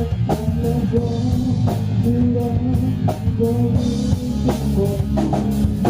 Thank you.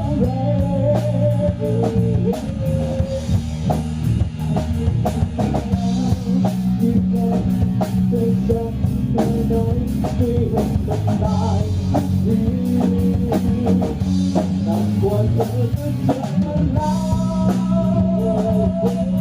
ที่เห็นมันได้ดีน่ากลัวเธอจะเจอแล้ว